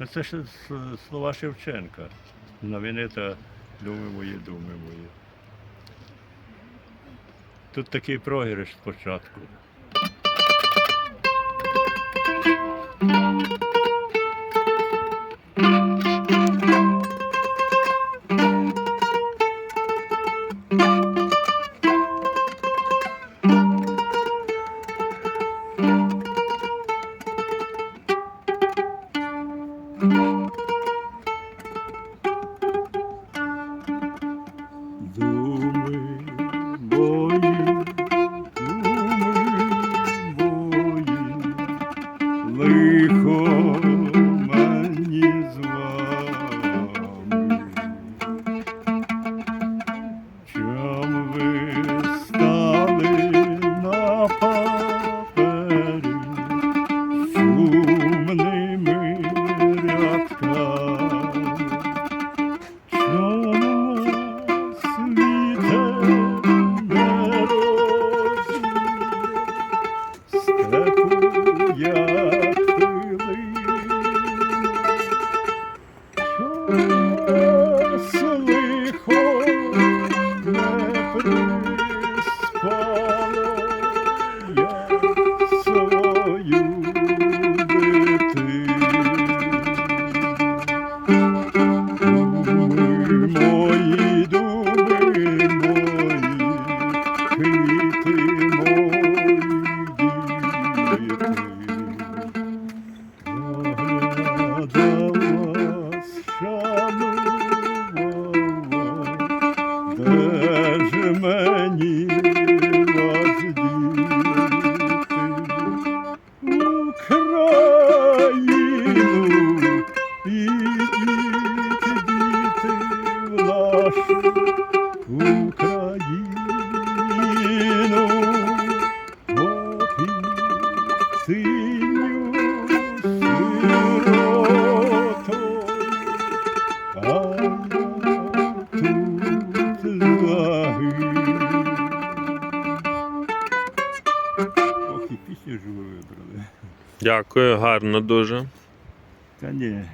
Ну, це ж слова Шевченка. Новини та думи мої, думи мої. Тут такий програш спочатку. Música 你。Дякую, ви вибрали. Дякую, гарно дуже. Та ні.